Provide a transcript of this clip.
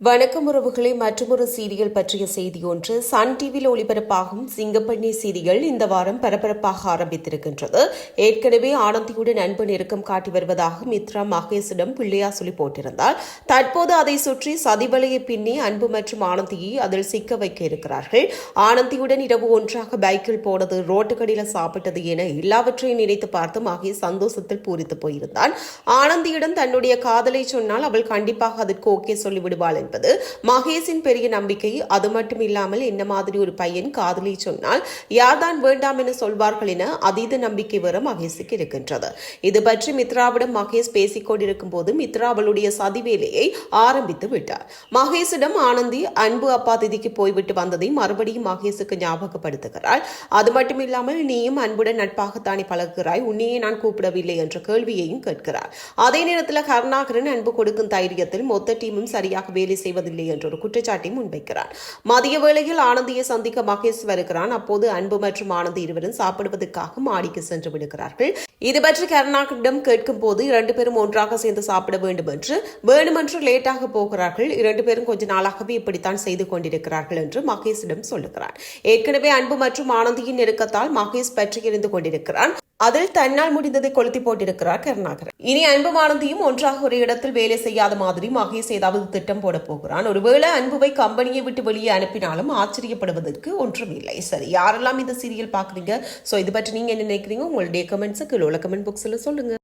வணக்கம் உறவுகளை மற்றொரு சீரியல் பற்றிய செய்தி ஒன்று. சன் டிவியில் ஒளிபரப்பாகும் சிங்கப்பண்ணி சீரியல் இந்த வாரம் பரபரப்பாக ஆரம்பித்திருக்கின்றது. ஏற்கனவே ஆனந்தியுடன் அன்பு நெருக்கம் காட்டி வருவதாக மித்ரா மகேஷிடம் பிள்ளையா சொல்லி போட்டிருந்தார். தற்போது அதை சுற்றி சதிவலையை பின்னி அன்பு மற்றும் ஆனந்தியை அதில் சிக்க வைக்க இருக்கிறார்கள். ஆனந்தியுடன் இரவு ஒன்றாக பைக்கில் போனது ரோட்டுக்கடியில் சாப்பிட்டது என எல்லாவற்றையும் நினைத்து பார்த்து மகேஷ் சந்தோஷத்தில் பூரித்து போயிருந்தான். ஆனந்தியிடம் தன்னுடைய காதலை சொன்னால் அவள் கண்டிப்பாக அதற்கு ஓகே சொல்லிவிடுவாள் என்பது மகேஷின் பெரிய நம்பிக்கை. அது மட்டும் இல்லாமல் என்ன மாதிரி ஒரு பையன் காதலி சொன்னால் யார்தான் வேண்டாம் என சொல்வார்கள் என அதீத நம்பிக்கை வர மகேஷுக்கு இருக்கின்றது. இது பற்றி மித்ராவிடம் மகேஷ் பேசிக் கொண்டிருக்கும் போது மித்ரா அவளுடைய சதி வேலையை ஆரம்பித்து விட்டார். மகேஷிடம் ஆனந்தி அன்பு அப்பா திதிக்கு போய்விட்டு வந்ததை மறுபடியும் மகேஷுக்கு ஞாபகப்படுத்துகிறாள். அது மட்டும் இல்லாமல் நீயும் அன்புடன் நட்பாகத்தானே பழகுகிறாய். உன்னையே நான் கூப்பிடவில்லை என்ற கேள்வியையும் கேட்கிறார். அதே நேரத்தில் கருணாகரன் அன்பு கொடுக்கும் தைரியத்தில் மொத்த டீமும் சரியாக வேலை செய்வதில்லை என்ற ஒரு குற்றச்சாட்டை முன்வைக்கிறார். மதிய வேளையில் ஆனந்தியை சந்திக்க மகேஷ் வருகிறான். அப்போது அன்பு மற்றும் ஆனந்த் இருவரும் சாப்பிடுவதற்காக மாடிக்கு சென்று விடுகிறார்கள். இது பற்றி கருணாகரிடம் கேட்கும் போது இரண்டு பேரும் ஒன்றாக சேர்ந்து சாப்பிட வேண்டும் என்று வேண்டுமென்று லேட்டாக போகிறார்கள். இரண்டு பேரும் கொஞ்ச நாளாகவே இப்படித்தான் செய்து கொண்டிருக்கிறார்கள் என்று மகேஷிடம் சொல்லுகிறார். ஏற்கனவே அன்பு மற்றும் ஆனந்தியின் நெருக்கத்தால் மகேஷ் பற்றி இருந்து கொண்டிருக்கிறான். அதில் தன்னால் முடிந்ததை கொளுத்தி போட்டிருக்கிறார் கருணாகரன். இனி அன்பும் ஆனந்தியும் ஒன்றாக ஒரு இடத்தில் வேலை செய்யாத மாதிரி மகேஷ் ஏதாவது திட்டம் போட போகிறான். ஒருவேளை அன்புவை கம்பெனியை விட்டு வெளியே அனுப்பினாலும் ஆச்சரியப்படுவதற்கு ஒன்றும் இல்லை. சரி யாரெல்லாம் இந்த சீரியல் பாக்குறீங்க சோ இது பற்றி நீங்க என்ன நினைக்கிறீங்க? உங்களுடைய கமெண்ட்ஸை கீழே உள்ள கமெண்ட் பாக்ஸ்ல சொல்லுங்க.